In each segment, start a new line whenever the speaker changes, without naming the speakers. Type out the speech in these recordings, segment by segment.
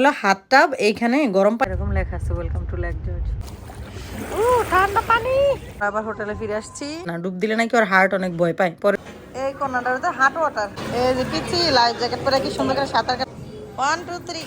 হলো হাত টাব এইখানে গরম পানি এরকম লেখা আছে ওয়েলকাম টু লেক জর্জ ও ঠান্ডা পানি। আবার হোটেলে ফিরে আসছি। না ডুব দিলে নাকি ওর হার্ট অনেক ভয় পায়। পরে এই কোনাটার তো হার্ট ওয়াটার এই যে পিচ্ছি লাইফ জ্যাকেট পরে কি সুন্দর করে সাঁতার কাটে। ওয়ান টু থ্রি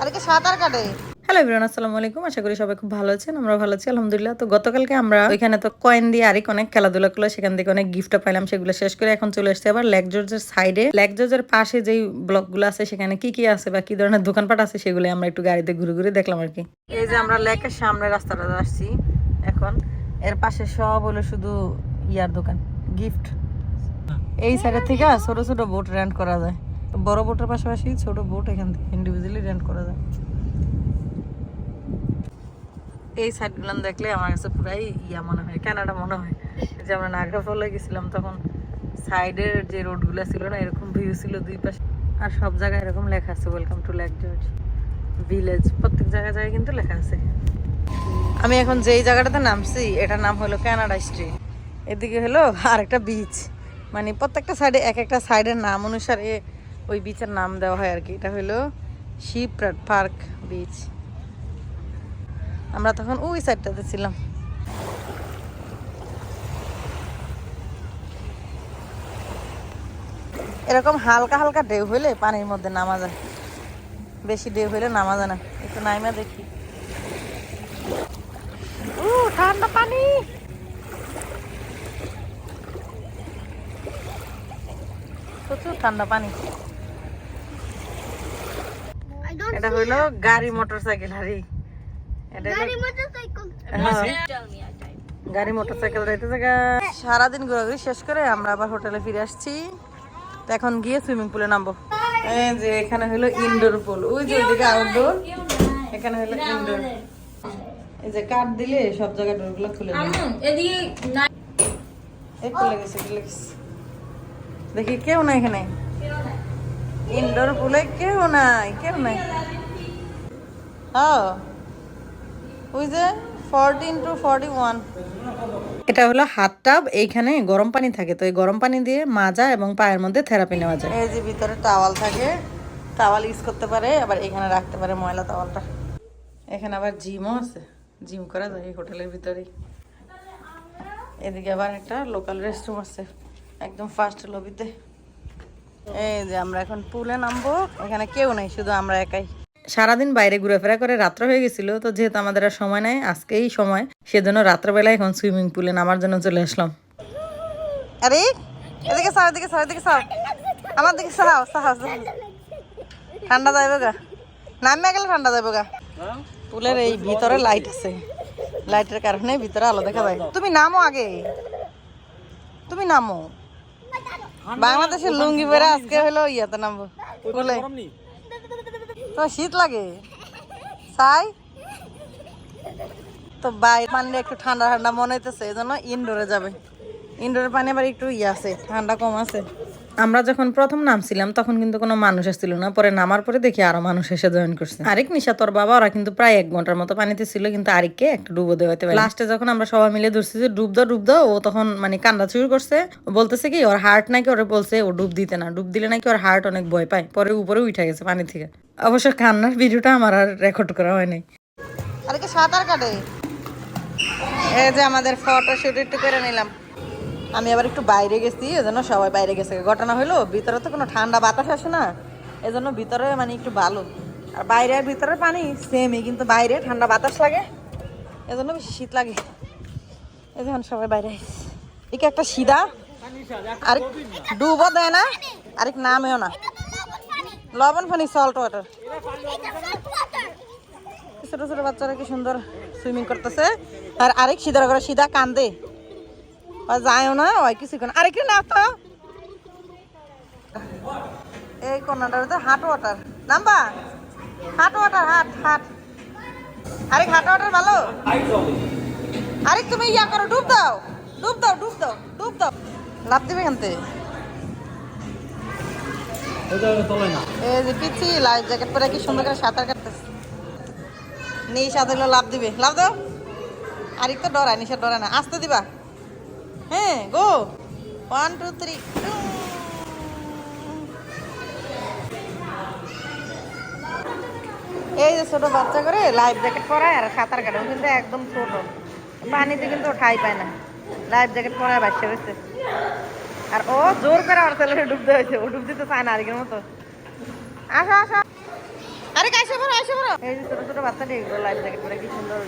আরে কি সাঁতার কাটে? হ্যালো ইব্রান আসসালামু আলাইকুম। আশা করি সবাই খুব ভালো আছেন আমরা ভালো আছি, আলহামদুলিল্লাহ। তো গতকালকে আমরা ওইখানে তো কয়েন দিয়ে আরেক অনেক খেলাধুলা করল, সেখান থেকে অনেক গিফটও পাইলাম, সেগুলো শেষ করে এখন চলে আসছে আবার লেক জর্জের সাইডে লেক জর্জের পাশে যেই ব্লকগুলো আছে, সেখানে কি কি আছে বা কি ধরনের দোকানপাট আছে, সেগুলো আমরা একটু গাড়িতে ঘুরে ঘুরে দেখলাম আর কি। এই যে আমরা লেকের সামনে রাস্তাটা আসছি, এখন। এর পাশে সব হলো শুধু ইয়ার দোকান গিফট এই সাইডের থেকে ছোট ছোট বোট রেন্ট করা যায়, বড় বোটের পাশাপাশি ছোট বোট এখান থেকে ইন্ডিভিজুয়ালি রেন্ট করা যায়। এই সাইডগুলো দেখলে আমার কাছে পুরাই ইয়া মনে হয়, কানাডা মনে হয়। যে আমরা নাগরা ফলে গেছিলাম, তখন সাইডের যে রোডগুলো ছিল না, এরকম ভিউ ছিল দুই পাশে। আর সব জায়গায় এরকম লেখা আছে welcome to Lake George village প্রত্যেক জায়গায় জায়গায় কিন্তু লেখা আছে। আমি এখন যেই জায়গাটাতে নামছি, এটার নাম হলো কানাডা স্ট্রিট। এদিকে হলো আর একটা বিচ মানে প্রত্যেকটা সাইডে এক একটা সাইডের নাম অনুসারে ওই বিচের নাম দেওয়া হয় আর কি। এটা হলো শিপ পার্ক বিচ আমরা তখন ওই সাইডটাতে ছিলাম। এরকম হালকা হালকা ঢেউ হইলে পানির মধ্যে নামা যায়। বেশি ঢেউ হইলে নামা যায় না। একটু নাইমা দেখি। ও ঠান্ডা পানি! প্রচুর ঠান্ডা পানি। এটা হইল গাড়ি মোটর সাইকেল হারি গাড়ি মোটর সাইকেল যাইতেছে সারাদিন ঘোরাঘুরি শেষ করে আমরা আবার হোটেলে ফিরে আসছি। তো এখন গিয়ে সুইমিং পুলে নামবো। এই যে এখানে হলো ইনডোর পুল ওই যে ওইদিকে আউটডোর এখানে হলো ইনডোর এই যে কাঠ দিলে সব জায়গায় ডোরগুলো খুলে এই খুলে গেছে খুলে গেছে। দেখি কেউ নাই এখানে? ইনডোর পুলে কেউ নাই কেউ নাই। হ্যাঁ। ওই যে ফোরটিন টু ফর্টি ওয়ান এটা হলো হাত টাব এইখানে গরম পানি থাকে তো এই গরম পানি দিয়ে মাজা এবং পায়ের মধ্যে থেরাপি নেওয়া যায়। এই যে ভিতরে টাওয়াল থাকে টাওয়াল ইউজ করতে পারে আবার এখানে রাখতে পারে ময়লা টাওয়ালটা। এখানে আবার জিমও আছে জিম করা যায় এই হোটেলের ভিতরেই। এদিকে আবার একটা লোকাল রেস্টরুম আছে একদম ফার্স্ট লবিতে এই যে আমরা এখন পুলে নামবো এখানে কেউ নেই শুধু আমরা একাই। সারাদিন বাইরে ঘুরেফেরা করে রাত্র হয়ে গেছিল তো যেহেতু আমাদের আর সময় নাই আজকেই সময় সেজন্য রাত্রবেলা এখন সুইমিং পুলে নামার জন্য চলে আসলাম। আরে এদিকে সাও এদিকে সাও এদিকে সাও। আমার দিকে সাও সাও ঠান্ডা যাইব গা। নামে গেলে ঠান্ডা যাইব গা। পুলের এই ভিতরে লাইট আছে। লাইটের কারণে ভিতরে আলো দেখা যায়। তুমি নামো আগে। তুমি নামো। বাংলাদেশের লুঙ্গি পরে আজকে হলো ইয়াতে নামবো। পুলে। তো শীত লাগে? চাই তো বাইরে পানিটা একটু ঠান্ডা ঠান্ডা মনে হইতেছে এই জন্য ইনডোরে যাবে। ইনডোরের পানি আবার একটু ইয়ে আছে, ঠান্ডা কম আছে। আমরা যখন প্রথম নামছিলাম তখন কিন্তু কোনো মানুষ আসছিল না। পরে নামার পরে দেখি আরও মানুষ এসে জয়েন করছে। আরেক নিশা তোর বাবা ওরা কিন্তু প্রায় এক ঘণ্টার মতো পানিতে ছিল কিন্তু আরেককে একটা ডুবো দেওয়াতে পারে। লাস্টে যখন আমরা সবাই মিলে ধরছি যে ডুব দাও ডুব দাও ও তখন মানে কান্না শুরু করছে। ও বলতেছে কি ওর হার্ট নাকি ওরে বলছে ও ডুব দিতে না। ডুব দিলে নাকি ওর হার্ট অনেক ভয় পায়। পরে উপরে উঠে গেছে পানি থেকে। অবশ্য কান্নার ভিডিওটা আমার আর রেকর্ড করা হয়নি আরে কি সাঁতার কাটে? এই যে আমাদের ফটো শুট একটু করে নিলাম। আমি আবার একটু বাইরে গেছি, এজন্য সবাই বাইরে গেছে। ঘটনা হলো ভিতরে তো কোনো ঠান্ডা বাতাস আসে না, এজন্য ভিতরে মানে একটু ভালো আর বাইরে আর ভিতরে পানি সেমই কিন্তু বাইরে ঠান্ডা বাতাস লাগে, এজন্য বেশি শীত লাগে। এই সবাই বাইরে একে একটা সিধা আর ডুবও দেয় না, আরেক নামেও না। লবণ পানি সল্ট ওয়াটার ছোট ছোট বাচ্চারা কি সুন্দর সুইমিং করতেছে। আর আরেক সিধা করে সিধা কান্দে। যায়ও না? ওই কিছু কোন আরেক না তো এই কোনাটাতে হাট ওয়াটার। নাম্বা? হাট ওয়াটার, হাট হাট। আরেক হাট ওয়াটার ভালো? আরেক তুমি ইয়া করো, ডুব দাও। ডুব দাও ডুব দাও ডুব দাও। লাভ দিবে কেনতে এই যে পিচ্ছি, লাইফ জ্যাকেট পরে কি সুন্দর করে সাঁতার কাটতেছে। নেই সাঁতার লাভ দিবে। লাভ দাও। আরেক তো ডরায়, নিশা ডরায় না। আসতে দিবা। হ্যাঁ গো ওয়ান টু থ্রি এই যে ছোট বাচ্চা করে লাইফ জ্যাকেট পরায় আর সাঁতার কাটে কিন্তু একদম ছোট। পানিতে কিন্তু ঠাই পায় না। লাইফ জ্যাকেট পরায় বাচ্চা রয়েছে আর ও জোর করে আমার ছেলেকে ডুবতে হয়েছে, ও ডুব দিতে চায় না আরেকের মতো। আসো আসো। আরে, কাইসে বড় আইসে বড় এই যে ছোট ছোট বাচ্চাটি লাইফ জ্যাকেট পরে কি সুন্দর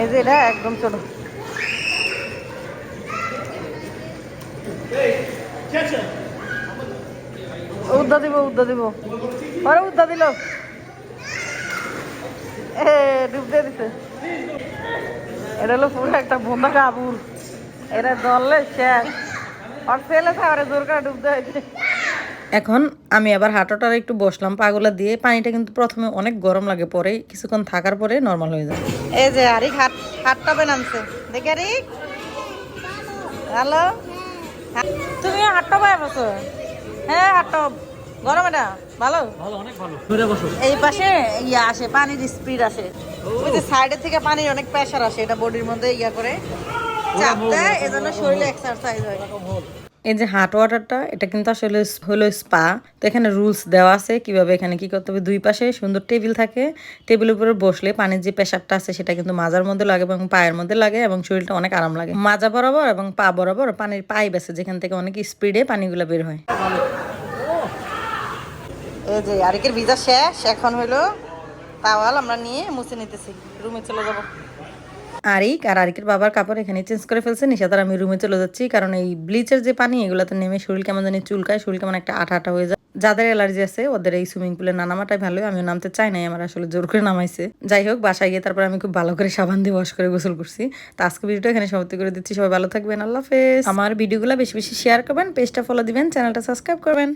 এই যে এটা একদম ছোট। উদ্দা দিব উদ্দা দিব। আরে উদ্দা দিল। এ ডুব দিয়ে দিছে। এটা হলো পুরো একটা বোন্দা কাবুল। এটা ধরলে শেষ। আর ছেলে সাগরে জোর করে ডুবতে হয়েছে। এখন আমি আবার হাঁটাটার একটু বসলাম পাগলা দিয়ে। পানিটা কিন্তু প্রথমে অনেক গরম লাগে পরে কিছুক্ষণ থাকার পরে নর্মাল হয়ে যায়। এই যে আরিক হাট হাটটা নামছে। দেখে আরিক। হ্যালো? তুমি হাটটা পাই বসো। হ্যাঁ হাটটা গরম এটা ভালো?
ভালো অনেক ভালো। ঘুরে বসো।
এই পাশে ইয়া আসে পানির স্পিড আসে। ওই যে সাইডের থেকে পানির অনেক প্রেশার আসে এটা বডির মধ্যে ইয়া করে চাপ দেয় এজন্য শরীরে এক্সারসাইজ হয়। এই যে হাট ওয়াটারটা, এটা কিন্তু আসলে হলো স্পা। তো এখানে রুলস দেওয়া আছে কীভাবে এখানে কি করতে হবে। দুই পাশে সুন্দর টেবিল থাকে। টেবিলের উপরে বসলে পানির যে প্রেশারটা আছে সেটা কিন্তু মাজার মধ্যে লাগে এবং পায়ের মধ্যে লাগে এবং শরীরটা অনেক আরাম লাগে। মাজা বরাবর এবং পা বরাবর পানির পাইপ আছে যেখান থেকে অনেক স্পিডে পানিগুলো বের হয়। এই যে আরেকের ভিজা শেষ। এখন হইল তাওয়াল আমরা নিয়ে মুছে নিতেছি। রুমে চলে যাব। আরিক, আর আরিকের বাবার কাপড় এখানে চেঞ্জ করে ফেলছে। নিশাদার আমি রুমে চলে যাচ্ছি, কারণ এই ব্লিচের যে পানি এগুলোতে নেমে শরীর কেমন জানি চুলকায়, শরীর কেমন একটা আঠা আঠা হয়ে যায়। যাদের অ্যালার্জি আছে, ওদের এই সুইমিং পুলে না নামাটাই ভালো আমি নামতে চাই নাই, আমার আসলে জোর করে নামাইছে। যাই হোক, বাসায় গিয়ে তারপর আমি খুব ভালো করে সাবান দিয়ে ওয়াশ করে গোসল করছি। তো আজকে ভিডিওটা এখানে সমাপ্তি করে দিচ্ছি, সবাই ভালো থাকবেন, আল্লাহ হাফেজ। আমার ভিডিওগুলো বেশি বেশি শেয়ার করবেন পেজটা ফলো দিবেন চ্যানেলটা সাবস্ক্রাইব করবেন।